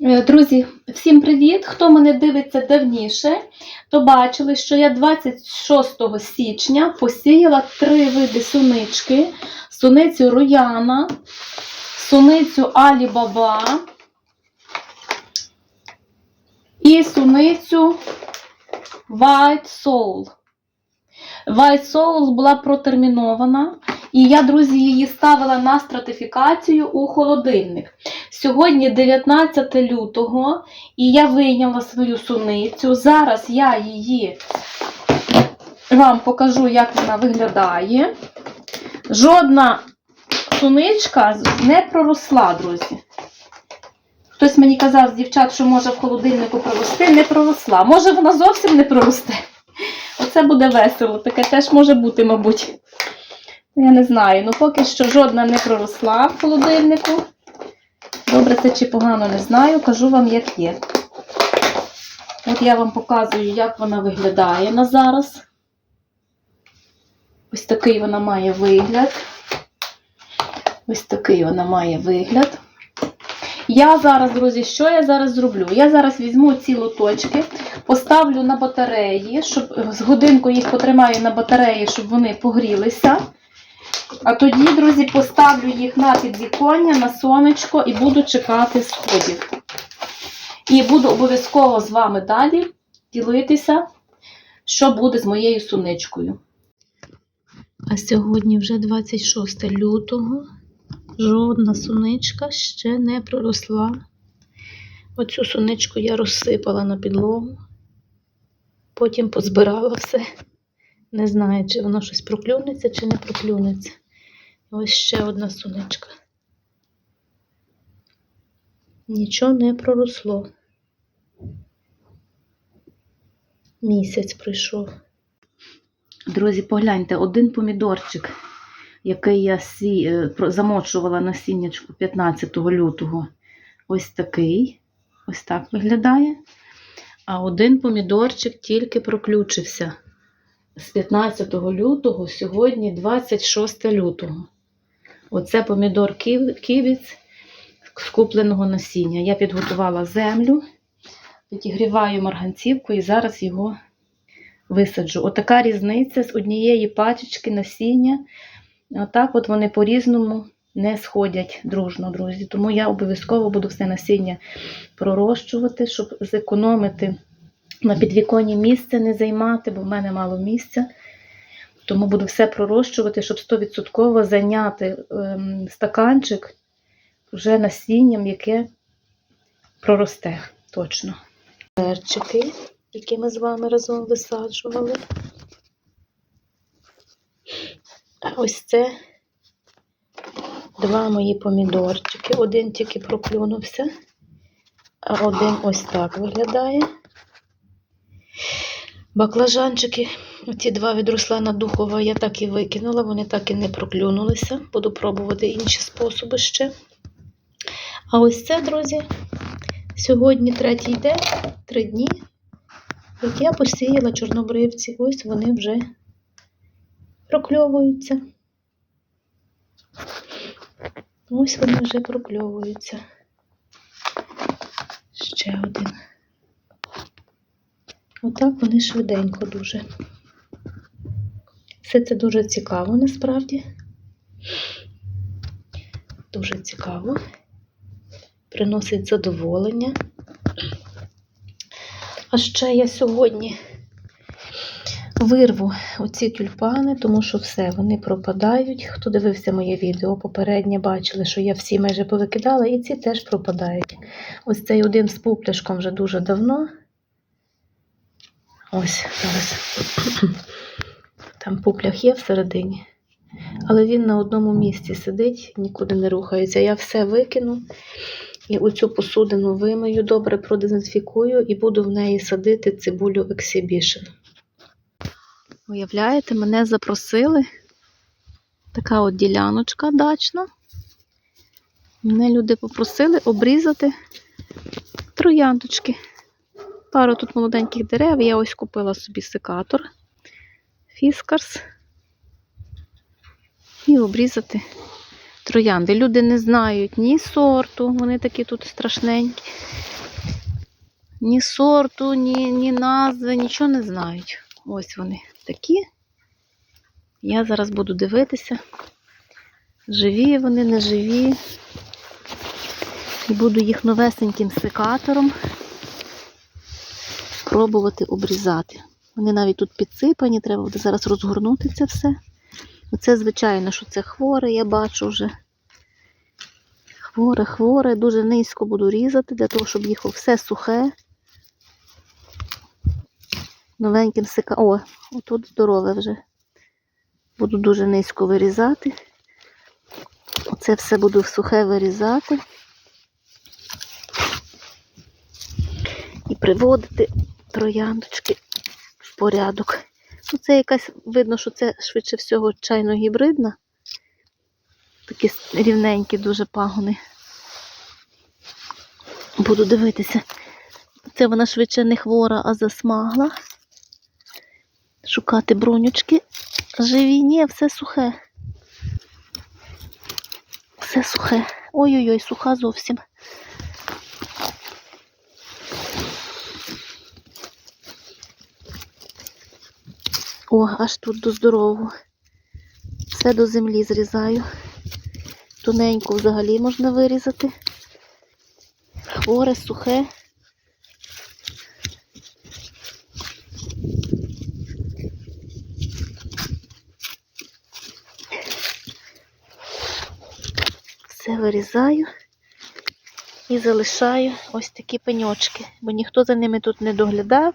Е, Друзі, всім привіт! Хто мене дивиться давніше, то бачили, що я 26 січня посіяла три види сунички: суницю Рояна, суницю Алі Баба і суницю White Soul. White Soul була протермінована, і я, друзі, її ставила на стратифікацію у холодильник. Сьогодні 19 лютого, і я вийняла свою суницю. Зараз я її вам покажу, як вона виглядає. Жодна суничка не проросла, друзі. Хтось мені казав з дівчат, що може в холодильнику прорости, не проросла. Може, вона зовсім не проросте. Оце буде весело. Таке теж може бути, мабуть. Я не знаю. Ну, поки що жодна не проросла в холодильнику. Добре, це чи погано не знаю, кажу вам, як є. От я вам показую, як вона виглядає на зараз. Ось такий вона має вигляд. Ось такий вона має вигляд. Я зараз, друзі, що я зараз зроблю? Я зараз візьму ці лоточки, поставлю на батареї, щоб з годинку їх потримаю на батареї, щоб вони погрілися. А тоді, друзі, поставлю їх на підвіконня, на сонечко і буду чекати сходів. І буду обов'язково з вами далі ділитися, що буде з моєю суничкою. А сьогодні вже 26 лютого. Жодна суничка ще не проросла. Оцю суничку я розсипала на підлогу, потім позбирала все. Не знаю, чи воно щось проклюнеться, чи не проклюнеться. Ось ще одна суничка. Нічого не проросло. Місяць пройшов. Друзі, погляньте, один помідорчик, який я сі... е, замочувала насіннячку 15 лютого. Ось такий. Ось так виглядає. А один помідорчик тільки проключився з 15 лютого, сьогодні 26 лютого. Оце помідор ків- ківіць з купленого насіння. Я підготувала землю, підігріваю марганцівку і зараз його висаджу. Отака різниця з однієї пачечки насіння. Отак от вони по-різному не сходять дружно, друзі. Тому я обов'язково буду все насіння пророщувати, щоб зекономити на підвіконні місце не займати, бо в мене мало місця. Тому буду все пророщувати, щоб 100% зайняти ем, стаканчик вже насінням, яке проросте точно. Перчики, які ми з вами разом висаджували. А ось це два мої помідорчики. Один тільки проклюнувся, а один ось так виглядає. Баклажанчики, ці два від Руслана Духова я так і викинула, вони так і не проклюнулися. Буду пробувати інші способи ще. А ось це, друзі, сьогодні третій день, три дні, як я посіяла чорнобривці. Ось вони вже прокльовуються. Ось вони вже прокльовуються. Ще один. Отак вони швиденько дуже. Все це дуже цікаво насправді. Дуже цікаво. Приносить задоволення. А ще я сьогодні вирву оці тюльпани, тому що все, вони пропадають. Хто дивився моє відео попереднє, бачили, що я всі майже повикидала, і ці теж пропадають. Ось цей один з пупляшком вже дуже давно. Ось зараз. Там пуплях є всередині. Але він на одному місці сидить, нікуди не рухається. Я все викину і оцю посудину вимию, добре продезінфікую і буду в неї садити цибулю Exhibition. Уявляєте, мене запросили. Така от діляночка дачна. Мене люди попросили обрізати трояндочки. Пару тут молоденьких дерев. Я ось купила собі секатор Фіскарс. І обрізати Троянди. Люди не знають ні сорту, вони такі тут страшненькі. Ні сорту, ні, ні назви, нічого не знають. Ось вони такі. Я зараз буду дивитися, живі вони, не живі. І буду їх новесеньким секатором пробувати обрізати. Вони навіть тут підсипані, треба буде зараз розгорнути це все. Оце, звичайно, що це хворе, я бачу вже. Хворе, хворе, дуже низько буду різати, для того, щоб їх все сухе. Новеньким сика. О, отут здорове вже. Буду дуже низько вирізати. Оце все буду сухе вирізати. І приводити трояндочки в порядок. Ну, це якась, видно, що це швидше всього чайно гібридна. Такі рівненькі дуже пагони. Буду дивитися. Це вона швидше не хвора, а засмагла. Шукати бронючки. Живі, ні, все сухе. Все сухе. Ой-ой-ой, суха зовсім. О, аж тут до здорового. Все до землі зрізаю. Тоненько взагалі можна вирізати. Хворе, сухе. Все вирізаю і залишаю ось такі пеньочки, бо ніхто за ними тут не доглядав.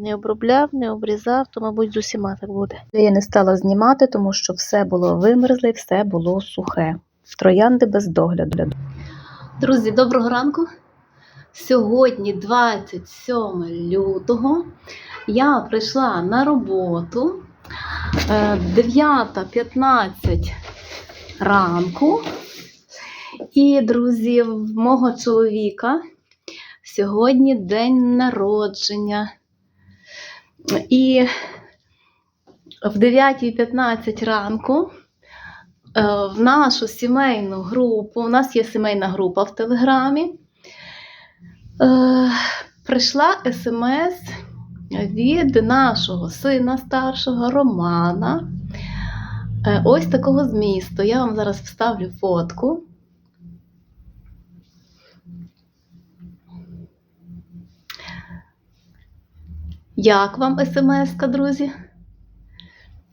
Не обробляв, не обрізав, то, мабуть, з усіма так буде. Я не стала знімати, тому що все було вимерзле, все було сухе. Троянди без догляду. Друзі, доброго ранку. Сьогодні, 27 лютого, я прийшла на роботу е, 9.15 ранку. І, друзі, мого чоловіка сьогодні день народження. І в 9.15 ранку е, в нашу сімейну групу, у нас є сімейна група в Телеграмі, е, прийшла смс від нашого сина старшого Романа. Е, Ось такого змісту. Я вам зараз вставлю фотку. Як вам смс-ка, друзі?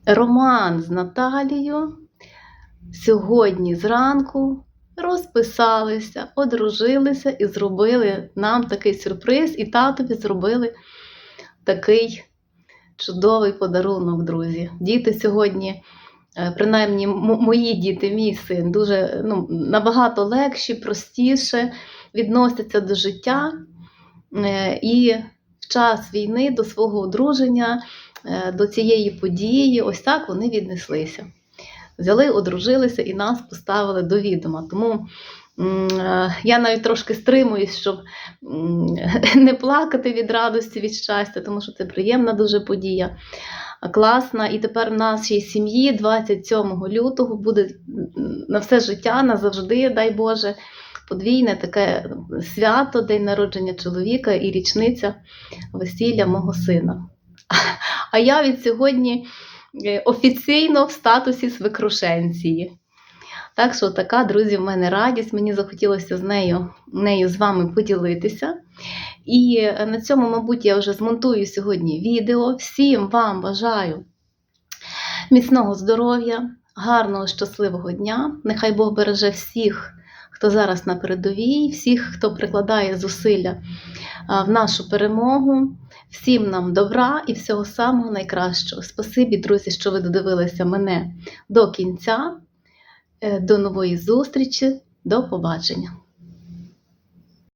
Роман з Наталією сьогодні зранку розписалися, одружилися і зробили нам такий сюрприз, і татові зробили такий чудовий подарунок, друзі. Діти сьогодні, е, принаймні мої діти, мій син, дуже ну, набагато легші, простіше відносяться до життя. Е, І час війни до свого одруження, е, до цієї події, ось так вони віднеслися. Взяли, одружилися і нас поставили до відома. Тому е, я навіть трошки стримуюсь, щоб не плакати від радості, від щастя, тому що це приємна дуже подія. Класна. І тепер в нашій сім'ї 27 лютого буде на все життя, назавжди, дай Боже, подвійне таке свято, день народження чоловіка і річниця весілля мого сина. А я від сьогодні е, офіційно в статусі свекрушенції. Так що така, друзі, в мене радість. Мені захотілося з нею, нею з вами поділитися. І е, на цьому, мабуть, я вже змонтую сьогодні відео. Всім вам бажаю міцного здоров'я, гарного, щасливого дня. Нехай Бог береже всіх, хто зараз на передовій, всіх, хто прикладає зусилля в нашу перемогу. Всім нам добра і всього самого найкращого. Спасибі, друзі, що ви додивилися мене до кінця. Е, До нової зустрічі, до побачення.